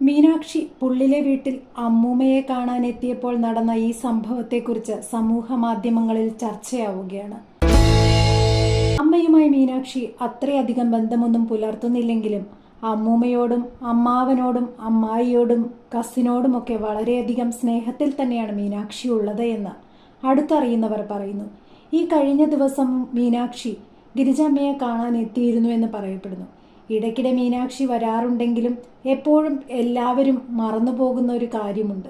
മീനാക്ഷി പുള്ളിലെ വീട്ടിൽ അമ്മൂമ്മയെ കാണാനെത്തിയപ്പോൾ നടന്ന ഈ സംഭവത്തെക്കുറിച്ച് സമൂഹ മാധ്യമങ്ങളിൽ ചർച്ചയാവുകയാണ്. അമ്മയുമായി മീനാക്ഷി അത്രയധികം ബന്ധമൊന്നും പുലർത്തുന്നില്ലെങ്കിലും അമ്മൂമ്മയോടും അമ്മാവനോടും അമ്മായിയോടും കസിനോടുമൊക്കെ വളരെയധികം സ്നേഹത്തിൽ തന്നെയാണ് മീനാക്ഷി ഉള്ളത് എന്ന് അടുത്തറിയുന്നവർ പറയുന്നു. ഈ കഴിഞ്ഞ ദിവസം മീനാക്ഷി ഗിരിജമ്മയെ കാണാൻ എത്തിയിരുന്നു എന്ന് പറയപ്പെടുന്നു. ഇടയ്ക്കിടെ മീനാക്ഷി വരാറുണ്ടെങ്കിലും എപ്പോഴും എല്ലാവരും മറന്നു പോകുന്ന ഒരു കാര്യമുണ്ട്.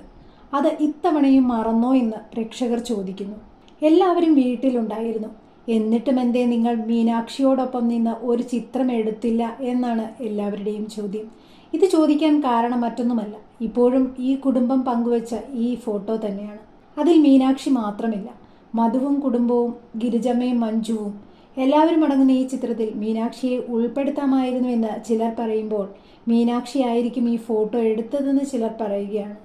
അത് ഇത്തവണയും മറന്നോ എന്ന് പ്രേക്ഷകർ ചോദിക്കുന്നു. എല്ലാവരും വീട്ടിലുണ്ടായിരുന്നു. എന്നിട്ടും എന്തേ നിങ്ങൾ മീനാക്ഷിയോടൊപ്പം നിന്ന് ഒരു ചിത്രം എടുത്തില്ല എന്നാണ് എല്ലാവരുടെയും ചോദ്യം. ഇത് ചോദിക്കാൻ കാരണം മറ്റൊന്നുമല്ല. ഇപ്പോഴും ഈ കുടുംബം പങ്കുവച്ച ഈ ഫോട്ടോ തന്നെയാണ്. അതിൽ മീനാക്ഷി മാത്രമില്ല. മധുവും കുടുംബവും ഗിരിജമ്മയും മഞ്ജുവും എല്ലാവരും അടങ്ങുന്ന ഈ ചിത്രത്തിൽ മീനാക്ഷിയെ ഉൾപ്പെടുത്താമായിരുന്നു എന്ന് ചിലർ പറയുമ്പോൾ മീനാക്ഷി ആയിരിക്കും ഈ ഫോട്ടോ എടുത്തതെന്ന് ചിലർ പറയുകയാണ്.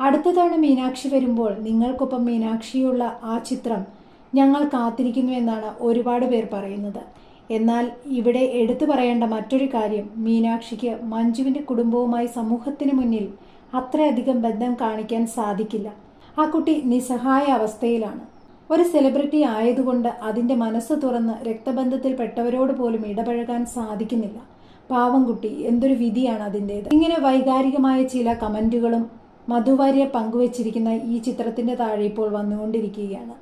അടുത്ത തവണ മീനാക്ഷി വരുമ്പോൾ നിങ്ങൾക്കൊപ്പം മീനാക്ഷിയുള്ള ആ ചിത്രം ഞങ്ങൾ കാത്തിരിക്കുന്നു എന്നാണ് ഒരുപാട് പേർ പറയുന്നത്. എന്നാൽ ഇവിടെ എടുത്തു പറയേണ്ട മറ്റൊരു കാര്യം മീനാക്ഷിക്ക് മഞ്ജുവിന്റെ കുടുംബവുമായി സമൂഹത്തിന് മുന്നിൽ അത്രയധികം ബന്ധം കാണിക്കാൻ സാധിക്കില്ല. ആ കുട്ടി നിസ്സഹായ അവസ്ഥയിലാണ് ഒരു സെലിബ്രിറ്റി ആയതുകൊണ്ട് അതിന്റെ മനസ്സ് തുറന്ന് രക്തബന്ധത്തിൽപ്പെട്ടവരോട് പോലും ഇടപഴകാൻ സാധിക്കുന്നില്ല. പാവം കുട്ടി എന്തൊരു വിധിയാണ് അതിന്റേത് ഇങ്ങനെ വൈകാരികമായ ചില കമന്റുകളും മധുവാര്യ പങ്കുവച്ചിരിക്കുന്ന ഈ ചിത്രത്തിന്റെ താഴെ ഇപ്പോൾ വന്നുകൊണ്ടിരിക്കുകയാണ്.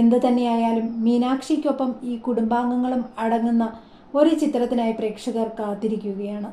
എന്ത് തന്നെയായാലും മീനാക്ഷിക്കൊപ്പം ഈ കുടുംബാംഗങ്ങളും അടങ്ങുന്ന ഒരു ചിത്രത്തിനായി പ്രേക്ഷകർ കാത്തിരിക്കുകയാണ്.